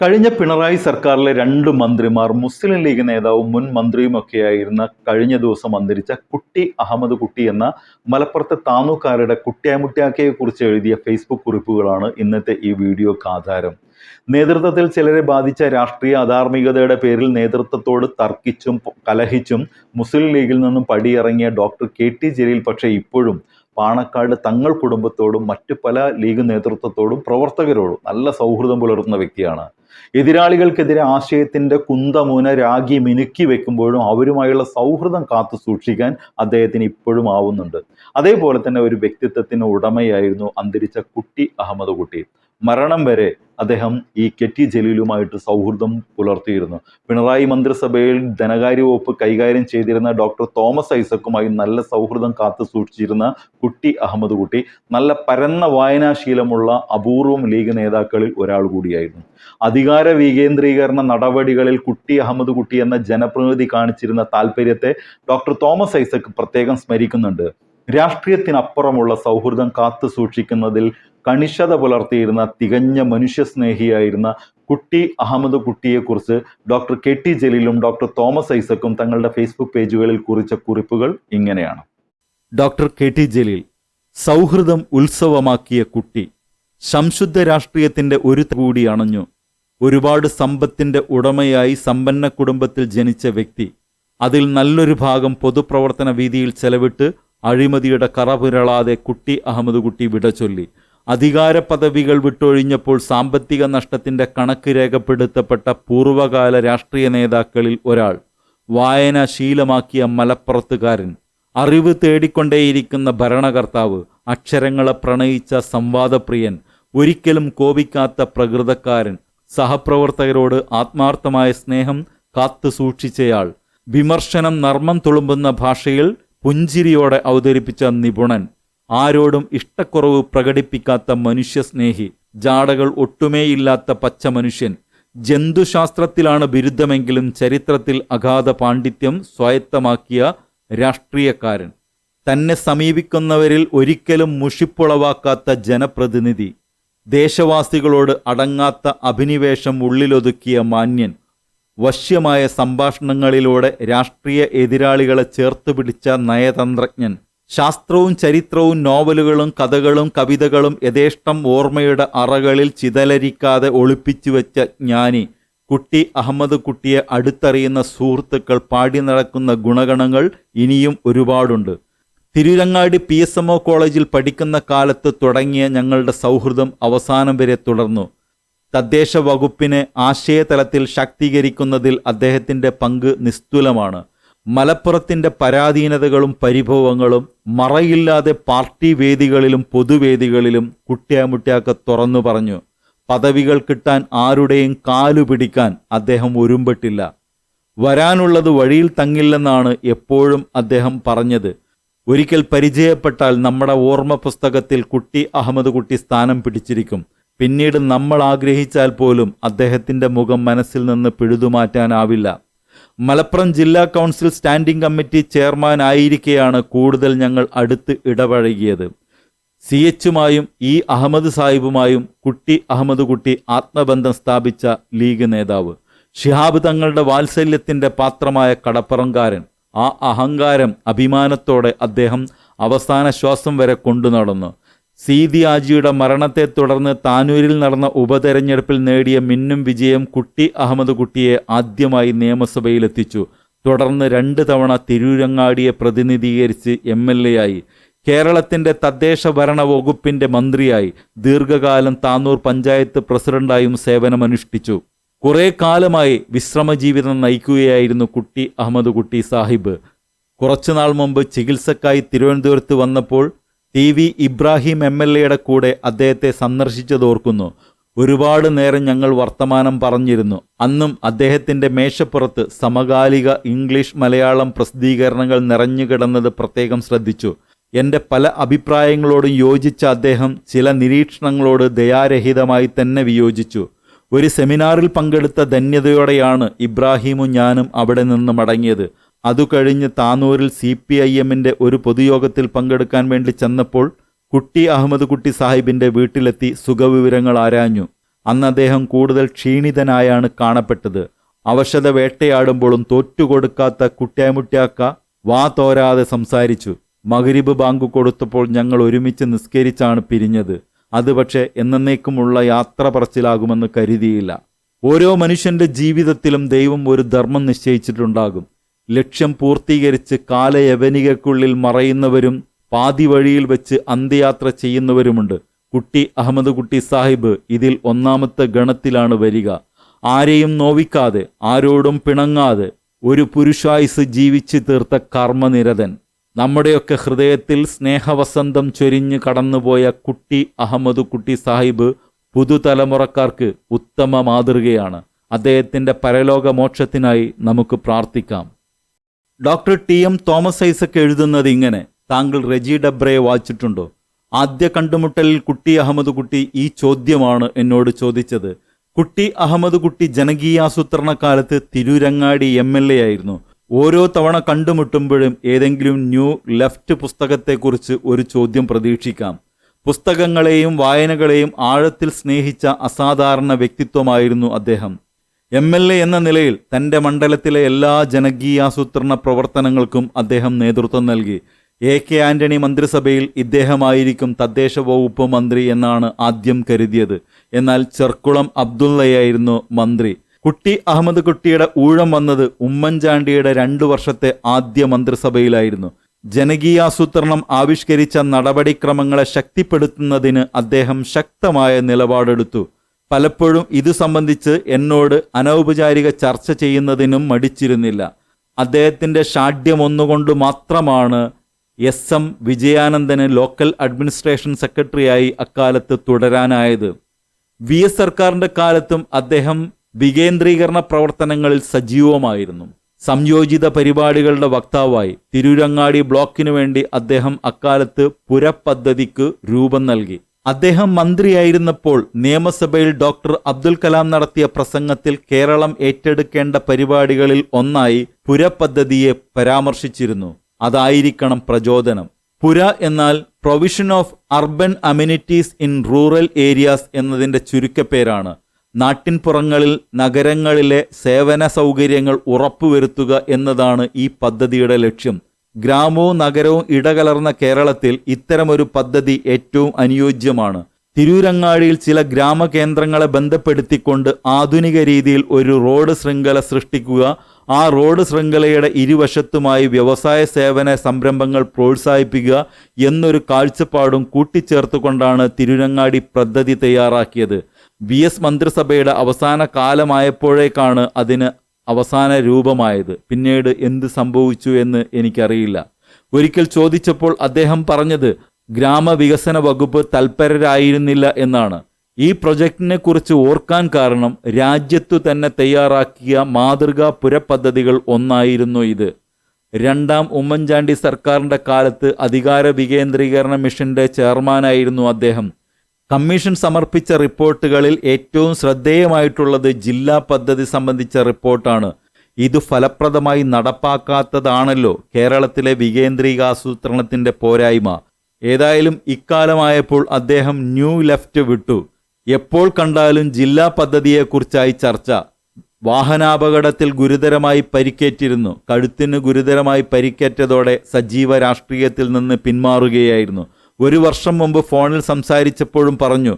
കഴിഞ്ഞ പിണറായി സർക്കാരിലെ രണ്ട് മന്ത്രിമാർ മുസ്ലിം ലീഗ് നേതാവും മുൻ മന്ത്രിയുമൊക്കെയായിരുന്ന കഴിഞ്ഞ ദിവസം അന്തരിച്ച കുട്ടി അഹമ്മദ് കുട്ടി എന്ന മലപ്പുറത്തെ താനൂക്കാരുടെ കുട്ടിയാമുട്ടിയാക്കയെ കുറിച്ച് എഴുതിയ ഫേസ്ബുക്ക് കുറിപ്പുകളാണ് ഇന്നത്തെ ഈ വീഡിയോക്ക് ആധാരം. നേതൃത്വത്തിൽ ചിലരെ ബാധിച്ച രാഷ്ട്രീയ അധാർമികതയുടെ പേരിൽ നേതൃത്വത്തോട് തർക്കിച്ചും കലഹിച്ചും മുസ്ലിം ലീഗിൽ നിന്നും പടിയിറങ്ങിയ ഡോക്ടർ കെ ടി ജലീൽ പക്ഷേ ഇപ്പോഴും പാണക്കാട് തങ്ങൾ കുടുംബത്തോടും മറ്റു പല ലീഗ് നേതൃത്വത്തോടും പ്രവർത്തകരോടും നല്ല സൗഹൃദം പുലർത്തുന്ന വ്യക്തിയാണ്. എതിരാളികൾക്കെതിരെ ആശയത്തിന്റെ കുന്തമുന രാഗി മിനുക്കി വെക്കുമ്പോഴും അവരുമായുള്ള സൗഹൃദം കാത്തു സൂക്ഷിക്കാൻ അദ്ദേഹത്തിന് ഇപ്പോഴും ആവുന്നുണ്ട്. അതേപോലെ തന്നെ ഒരു വ്യക്തിത്വത്തിന് ഉടമയായിരുന്നു അന്തരിച്ച കുട്ടി അഹമ്മദ് കുട്ടി. മരണം വരെ അദ്ദേഹം ഈ കെറ്റി ജലീലുമായിട്ട് സൗഹൃദം പുലർത്തിയിരുന്നു. പിണറായി മന്ത്രിസഭയിൽ ധനകാര്യ വകുപ്പ് കൈകാര്യം ചെയ്തിരുന്ന ഡോക്ടർ തോമസ് ഐസക്കുമായി നല്ല സൗഹൃദം കാത്തു സൂക്ഷിച്ചിരുന്ന കുട്ടി അഹമ്മദ് കുട്ടി നല്ല പരന്ന വായനാശീലമുള്ള അപൂർവം ലീഗ് നേതാക്കളിൽ ഒരാൾ കൂടിയായിരുന്നു. അധികാര വികേന്ദ്രീകരണ നടപടികളിൽ കുട്ടി അഹമ്മദ് കുട്ടി എന്ന ജനപ്രതിനിധി കാണിച്ചിരുന്ന താല്പര്യത്തെ ഡോക്ടർ തോമസ് ഐസക് പ്രത്യേകം സ്മരിക്കുന്നുണ്ട്. രാഷ്ട്രീയത്തിനപ്പുറമുള്ള സൗഹൃദം കാത്തു സൂക്ഷിക്കുന്നതിൽ കണിശത പുലർത്തിയിരുന്ന തികഞ്ഞ മനുഷ്യസ്നേഹിയായിരുന്ന കുട്ടി അഹമ്മദ് കുട്ടിയെക്കുറിച്ച് ഡോക്ടർ കെ ടി ജലീലും ഡോക്ടർ തോമസ് ഐസക്കും തങ്ങളുടെ ഫേസ്ബുക്ക് പേജുകളിൽ കുറിച്ച കുറിപ്പുകൾ ഇങ്ങനെയാണ്. ഡോക്ടർ കെ ടി ജലീൽ സൗഹൃദം ഉത്സവമാക്കിയ കുട്ടി സംശുദ്ധ രാഷ്ട്രീയത്തിന്റെ ഒരു കൂടി അണഞ്ഞു. ഒരുപാട് സമ്പത്തിന്റെ ഉടമയായി സമ്പന്ന കുടുംബത്തിൽ ജനിച്ച വ്യക്തി അതിൽ നല്ലൊരു ഭാഗം പൊതുപ്രവർത്തന വീതിയിൽ ചെലവിട്ട് അഴിമതിയുടെ കറപുരളാതെ കുട്ടി അഹമ്മദ് കുട്ടി വിട ചൊല്ലി. അധികാര പദവികൾ വിട്ടൊഴിഞ്ഞപ്പോൾ സാമ്പത്തിക നഷ്ടത്തിന്റെ കണക്ക് രേഖപ്പെടുത്തപ്പെട്ട പൂർവകാല രാഷ്ട്രീയ നേതാക്കളിൽ ഒരാൾ വായന ശീലമാക്കിയ മലപ്പുറത്തുകാരൻ. അറിവ് തേടിക്കൊണ്ടേയിരിക്കുന്ന ഭരണകർത്താവ് അക്ഷരങ്ങളെ പ്രണയിച്ച സംവാദപ്രിയൻ ഒരിക്കലും കോപിക്കാത്ത പ്രകൃതക്കാരൻ സഹപ്രവർത്തകരോട് ആത്മാർത്ഥമായ സ്നേഹം കാത്തു സൂക്ഷിച്ചയാൾ. വിമർശനം നർമ്മം തുളുമ്പുന്ന ഭാഷയിൽ പുഞ്ചിരിയോടെ അവതരിപ്പിച്ച നിപുണൻ ആരോടും ഇഷ്ടക്കുറവ് പ്രകടിപ്പിക്കാത്ത മനുഷ്യസ്നേഹി ജാടകൾ ഒട്ടുമേയില്ലാത്ത പച്ച മനുഷ്യൻ. ജന്തുശാസ്ത്രത്തിലാണ് ബിരുദമെങ്കിലും ചരിത്രത്തിൽ അഗാധ പാണ്ഡിത്യം സ്വായത്തമാക്കിയ രാഷ്ട്രീയക്കാരൻ. തന്നെ സമീപിക്കുന്നവരിൽ ഒരിക്കലും മുഷിപ്പുളവാക്കാത്ത ജനപ്രതിനിധി. ദേശവാസികളോട് അടങ്ങാത്ത അഭിനിവേശം ഉള്ളിലൊതുക്കിയ മാന്യൻ. വശ്യമായ സംഭാഷണങ്ങളിലൂടെ രാഷ്ട്രീയ എതിരാളികളെ ചേർത്ത് പിടിച്ച നയതന്ത്രജ്ഞൻ. ശാസ്ത്രവും ചരിത്രവും നോവലുകളും കഥകളും കവിതകളും യഥേഷ്ടം ഓർമ്മയുടെ അറകളിൽ ചിതലരിക്കാതെ ഒളിപ്പിച്ചു വെച്ച ജ്ഞാനി കുട്ടി അഹമ്മദ് കുട്ടിയെ അടുത്തറിയുന്ന സുഹൃത്തുക്കൾ പാടി നടക്കുന്ന ഗുണഗണങ്ങൾ ഇനിയും ഒരുപാടുണ്ട്. Tirurangadi P S M O കോളേജിൽ പഠിക്കുന്ന കാലത്ത് തുടങ്ങിയ ഞങ്ങളുടെ സൗഹൃദം അവസാനം വരെ തുടർന്നു. തദ്ദേശ വകുപ്പിനെ ആശയതലത്തിൽ ശാക്തീകരിക്കുന്നതിൽ അദ്ദേഹത്തിന്റെ പങ്ക് നിസ്തുലമാണ്. മലപ്പുറത്തിന്റെ പരാധീനതകളും പരിഭവങ്ങളും മറയില്ലാതെ പാർട്ടി വേദികളിലും പൊതുവേദികളിലും കുട്ടിയാമുട്ടിയാക്ക തുറന്നു പറഞ്ഞു. പദവികൾ കിട്ടാൻ ആരുടെയും കാലു പിടിക്കാൻ അദ്ദേഹം ഒരുമ്പെട്ടില്ല. വരാനുള്ളത് വഴിയിൽ തങ്ങില്ലെന്നാണ് എപ്പോഴും അദ്ദേഹം പറഞ്ഞത്. ഒരിക്കൽ പരിചയപ്പെട്ടാൽ നമ്മുടെ ഓർമ്മ പുസ്തകത്തിൽ കുട്ടി അഹമ്മദ് കുട്ടി സ്ഥാനം പിടിച്ചിരിക്കും. പിന്നീട് നമ്മൾ ആഗ്രഹിച്ചാൽ പോലും അദ്ദേഹത്തിന്റെ മുഖം മനസ്സിൽ നിന്ന് പിഴുതുമാറ്റാനാവില്ല. മലപ്പുറം ജില്ലാ കൗൺസിൽ സ്റ്റാൻഡിംഗ് കമ്മിറ്റി ചെയർമാൻ ആയിരിക്കെയാണ് കൂടുതൽ ഞങ്ങൾ അടുത്ത് ഇടപഴകിയത്. സി എച്ചുമായും ഇ അഹമ്മദ് സാഹിബുമായും കുട്ടി അഹമ്മദ് കുട്ടി ആത്മബന്ധം സ്ഥാപിച്ച ലീഗ് നേതാവ്. ഷിഹാബ് തങ്ങളുടെ വാത്സല്യത്തിന്റെ പാത്രമായ കടപ്പുറംകാരൻ. ആ അഹങ്കാരം അഭിമാനത്തോടെ അദ്ദേഹം അവസാന ശ്വാസം വരെ കൊണ്ടു നടന്നു. സീതി ആജിയുടെ മരണത്തെ തുടർന്ന് താനൂരിൽ നടന്ന ഉപതെരഞ്ഞെടുപ്പിൽ നേടിയ മിന്നും വിജയം കുട്ടി അഹമ്മദ് കുട്ടിയെ ആദ്യമായി നിയമസഭയിലെത്തിച്ചു. തുടർന്ന് രണ്ട് തവണ തിരൂരങ്ങാടിയെ പ്രതിനിധീകരിച്ച് എം എൽ എ ആയി. കേരളത്തിന്റെ തദ്ദേശ ഭരണ വകുപ്പിന്റെ മന്ത്രിയായി. ദീർഘകാലം താനൂർ പഞ്ചായത്ത് പ്രസിഡന്റായും സേവനമനുഷ്ഠിച്ചു. കുറേ കാലമായി വിശ്രമജീവിതം നയിക്കുകയായിരുന്നു കുട്ടി അഹമ്മദ് കുട്ടി സാഹിബ്. കുറച്ചുനാൾ മുമ്പ് ചികിത്സക്കായി തിരുവനന്തപുരത്ത് വന്നപ്പോൾ T V Ibrahim M L എയുടെ കൂടെ അദ്ദേഹത്തെ സന്ദർശിച്ചതോർക്കുന്നു. ഒരുപാട് നേരം ഞങ്ങൾ വർത്തമാനം പറഞ്ഞിരുന്നു. അന്നും അദ്ദേഹത്തിന്റെ മേശപ്പുറത്ത് സമകാലിക ഇംഗ്ലീഷ് മലയാളം പ്രസിദ്ധീകരണങ്ങൾ നിറഞ്ഞുകിടന്നത് പ്രത്യേകം ശ്രദ്ധിച്ചു. എന്റെ പല അഭിപ്രായങ്ങളോടും യോജിച്ച അദ്ദേഹം ചില നിരീക്ഷണങ്ങളോട് ദയാരഹിതമായി തന്നെ വിയോജിച്ചു. ഒരു സെമിനാറിൽ പങ്കെടുത്ത ധന്യതയോടെയാണ് ഇബ്രാഹിമും ഞാനും അവിടെ നിന്ന് മടങ്ങിയത്. അതു കഴിഞ്ഞ് താനൂരിൽ സി പി ഐ എമ്മിന്റെ ഒരു പൊതുയോഗത്തിൽ പങ്കെടുക്കാൻ വേണ്ടി ചെന്നപ്പോൾ കുട്ടി അഹമ്മദ് കുട്ടി സാഹിബിന്റെ വീട്ടിലെത്തി സുഖവിവരങ്ങൾ ആരാഞ്ഞു. അന്ന് അദ്ദേഹം കൂടുതൽ ക്ഷീണിതനായാണ് കാണപ്പെട്ടത്. അവശത വേട്ടയാടുമ്പോഴും തോറ്റുകൊടുക്കാത്ത കുട്ടിയാമുട്ടിയാക്ക വാ തോരാതെ സംസാരിച്ചു. മകരിബ് ബാങ്ക് കൊടുത്തപ്പോൾ ഞങ്ങൾ ഒരുമിച്ച് നിസ്കരിച്ചാണ് പിരിഞ്ഞത്. അത് പക്ഷേ എന്നേക്കുമുള്ള യാത്ര പറച്ചിലാകുമെന്ന് കരുതിയില്ല. ഓരോ മനുഷ്യന്റെ ജീവിതത്തിലും ദൈവം ഒരു ധർമ്മം നിശ്ചയിച്ചിട്ടുണ്ടാകും. ലക്ഷ്യം പൂർത്തീകരിച്ച് കാലയവനികക്കുള്ളിൽ മറയുന്നവരും പാതി വഴിയിൽ വെച്ച് അന്ത്യയാത്ര ചെയ്യുന്നവരുമുണ്ട്. കുട്ടി അഹമ്മദ് കുട്ടി സാഹിബ് ഇതിൽ ഒന്നാമത്തെ ഗണത്തിലാണ് വരിക. ആരെയും നോവിക്കാതെ ആരോടും പിണങ്ങാതെ ഒരു പുരുഷായുസ് ജീവിച്ചു തീർത്ത കർമ്മനിരതൻ. നമ്മുടെയൊക്കെ ഹൃദയത്തിൽ സ്നേഹവസന്തം ചൊരിഞ്ഞ് കടന്നുപോയ കുട്ടി അഹമ്മദ് കുട്ടി സാഹിബ് പുതുതലമുറക്കാർക്ക് ഉത്തമ മാതൃകയാണ്. അദ്ദേഹത്തിന്റെ പരലോക മോക്ഷത്തിനായി നമുക്ക് പ്രാർത്ഥിക്കാം. Doctor T M Thomas Isaac എഴുതുന്നത് ഇങ്ങനെ. താങ്കൾ റെജി ഡബ്രയെ വായിച്ചിട്ടുണ്ടോ? ആദ്യ കണ്ടുമുട്ടലിൽ കുട്ടി അഹമ്മദ് കുട്ടി ഈ ചോദ്യമാണ് എന്നോട് ചോദിച്ചത്. കുട്ടി അഹമ്മദ് കുട്ടി ജനകീയാസൂത്രണ കാലത്ത് തിരൂരങ്ങാടി എം എൽ എ ആയിരുന്നു. ഓരോ തവണ കണ്ടുമുട്ടുമ്പോഴും ഏതെങ്കിലും ന്യൂ ലെഫ്റ്റ് പുസ്തകത്തെക്കുറിച്ച് ഒരു ചോദ്യം പ്രതീക്ഷിക്കാം. പുസ്തകങ്ങളെയും വായനകളെയും ആഴത്തിൽ സ്നേഹിച്ച അസാധാരണ വ്യക്തിത്വമായിരുന്നു അദ്ദേഹം. എം എൽ എ എന്ന നിലയിൽ തന്റെ മണ്ഡലത്തിലെ എല്ലാ ജനകീയാസൂത്രണ പ്രവർത്തനങ്ങൾക്കും അദ്ദേഹം നേതൃത്വം നൽകി. എ കെ ആന്റണി മന്ത്രിസഭയിൽ ഇദ്ദേഹമായിരിക്കും തദ്ദേശ വകുപ്പ് മന്ത്രി എന്നാണ് ആദ്യം കരുതിയത്. എന്നാൽ ചെർക്കുളം അബ്ദുള്ളയായിരുന്നു മന്ത്രി. കുട്ടി അഹമ്മദ് കുട്ടിയുടെ ഊഴം വന്നത് ഉമ്മൻചാണ്ടിയുടെ രണ്ടു വർഷത്തെ ആദ്യ മന്ത്രിസഭയിലായിരുന്നു. ജനകീയാസൂത്രണം ആവിഷ്കരിച്ച നടപടിക്രമങ്ങളെ ശക്തിപ്പെടുത്തുന്നതിന് അദ്ദേഹം ശക്തമായ നിലപാടെടുത്തു. പലപ്പോഴും ഇത് സംബന്ധിച്ച് എന്നോട് അനൗപചാരിക ചർച്ച ചെയ്യുന്നതിനും മടിച്ചിരുന്നില്ല. അദ്ദേഹത്തിന്റെ ഷാഠ്യം ഒന്നുകൊണ്ട് മാത്രമാണ് എസ് എം വിജയാനന്ദന് ലോക്കൽ അഡ്മിനിസ്ട്രേഷൻ സെക്രട്ടറിയായി അക്കാലത്ത് തുടരാനായത്. വി എസ് സർക്കാരിന്റെ കാലത്തും അദ്ദേഹം വികേന്ദ്രീകരണ പ്രവർത്തനങ്ങളിൽ സജീവമായിരുന്നു. സംയോജിത പരിപാടികളുടെ വക്താവായി തിരൂരങ്ങാടി ബ്ലോക്കിനു വേണ്ടി അദ്ദേഹം അക്കാലത്ത് പുരപദ്ധതിക്ക് രൂപം നൽകി. അദ്ദേഹം മന്ത്രിയായിരുന്നപ്പോൾ നിയമസഭയിൽ ഡോക്ടർ അബ്ദുൽ കലാം നടത്തിയ പ്രസംഗത്തിൽ കേരളം ഏറ്റെടുക്കേണ്ട പരിപാടികളിൽ ഒന്നായി പുര പദ്ധതിയെ പരാമർശിച്ചിരുന്നു. അതായിരിക്കണം പ്രചോദനം. പുര എന്നാൽ provision of urban amenities in rural areas എന്നതിന്റെ ചുരുക്കപ്പേരാണ്. നാട്ടിൻപുറങ്ങളിൽ നഗരങ്ങളിലെ സേവന സൗകര്യങ്ങൾ ഉറപ്പുവരുത്തുക എന്നതാണ് ഈ പദ്ധതിയുടെ ലക്ഷ്യം. ഗ്രാമവും നഗരവും ഇടകലർന്ന കേരളത്തിൽ ഇത്തരമൊരു പദ്ധതി ഏറ്റവും അനുയോജ്യമാണ്. തിരൂരങ്ങാടിയിൽ ചില ഗ്രാമകേന്ദ്രങ്ങളെ ബന്ധപ്പെടുത്തിക്കൊണ്ട് ആധുനിക രീതിയിൽ ഒരു റോഡ് ശൃംഖല സൃഷ്ടിക്കുക ആ റോഡ് ശൃംഖലയുടെ ഇരുവശത്തുമായി വ്യവസായ സേവന സംരംഭങ്ങൾ പ്രോത്സാഹിപ്പിക്കുക എന്നൊരു കാഴ്ചപ്പാടും കൂട്ടിച്ചേർത്തുകൊണ്ടാണ് തിരുരങ്ങാടി പദ്ധതി തയ്യാറാക്കിയത്. എസ് മന്ത്രിസഭയുടെ അവസാന കാലമായപ്പോഴേക്കാണ് അതിന് അവസാന രൂപമായത്. പിന്നീട് എന്ത് സംഭവിച്ചു എന്ന് എനിക്കറിയില്ല. ഒരിക്കൽ ചോദിച്ചപ്പോൾ അദ്ദേഹം പറഞ്ഞത് ഗ്രാമവികസന വകുപ്പ് തൽപരരായിരുന്നില്ല എന്നാണ്. ഈ പ്രൊജക്ടിനെ കുറിച്ച് ഓർക്കാൻ കാരണം രാജ്യത്തു തന്നെ തയ്യാറാക്കിയ മാതൃകാ പുരപദ്ധതികൾ ഒന്നായിരുന്നു ഇത്. രണ്ടാം ഉമ്മൻചാണ്ടി സർക്കാരിന്റെ കാലത്ത് അധികാര വികേന്ദ്രീകരണ മിഷന്റെ ചെയർമാനായിരുന്നു അദ്ദേഹം. കമ്മീഷൻ സമർപ്പിച്ച റിപ്പോർട്ടുകളിൽ ഏറ്റവും ശ്രദ്ധേയമായിട്ടുള്ളത് ജില്ലാ പദ്ധതി സംബന്ധിച്ച റിപ്പോർട്ടാണ്. ഇത് ഫലപ്രദമായി നടപ്പാക്കാത്തതാണല്ലോ കേരളത്തിലെ വികേന്ദ്രീകാസൂത്രണത്തിന്റെ പോരായ്മ. ഏതായാലും ഇക്കാലമായപ്പോൾ അദ്ദേഹം ന്യൂ ലെഫ്റ്റ് വിട്ടു. എപ്പോൾ കണ്ടാലും ജില്ലാ പദ്ധതിയെക്കുറിച്ചായി ചർച്ച. വാഹനാപകടത്തിൽ ഗുരുതരമായി പരിക്കേറ്റിരുന്നു. കഴുത്തിന് ഗുരുതരമായി പരിക്കേറ്റതോടെ സജീവ രാഷ്ട്രീയത്തിൽ നിന്ന് പിന്മാറുകയായിരുന്നു. ഒരു വർഷം മുമ്പ് ഫോണിൽ സംസാരിച്ചപ്പോഴും പറഞ്ഞു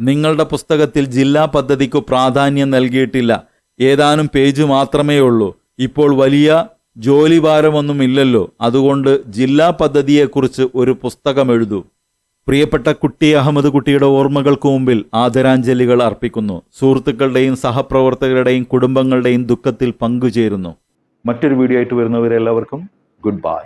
നിങ്ങളുടെ പുസ്തകത്തിൽ ജില്ലാ പദ്ധതിക്ക് പ്രാധാന്യം നൽകിയിട്ടില്ല. ഏതാനും പേജ് മാത്രമേ ഉള്ളൂ. ഇപ്പോൾ വലിയ ജോലിഭാരമൊന്നും ഇല്ലല്ലോ അതുകൊണ്ട് ജില്ലാ പദ്ധതിയെക്കുറിച്ച് ഒരു പുസ്തകം എഴുതൂ. പ്രിയപ്പെട്ട കുട്ടി അഹമ്മദ് കുട്ടിയുടെ ഓർമ്മകൾക്ക് മുമ്പിൽ ആദരാഞ്ജലികൾ അർപ്പിക്കുന്നു. സുഹൃത്തുക്കളുടെയും സഹപ്രവർത്തകരുടെയും കുടുംബങ്ങളുടെയും ദുഃഖത്തിൽ പങ്കുചേരുന്നു. മറ്റൊരു വീഡിയോ ആയിട്ട് വരുന്നവരെല്ലാവർക്കും ഗുഡ് ബൈ.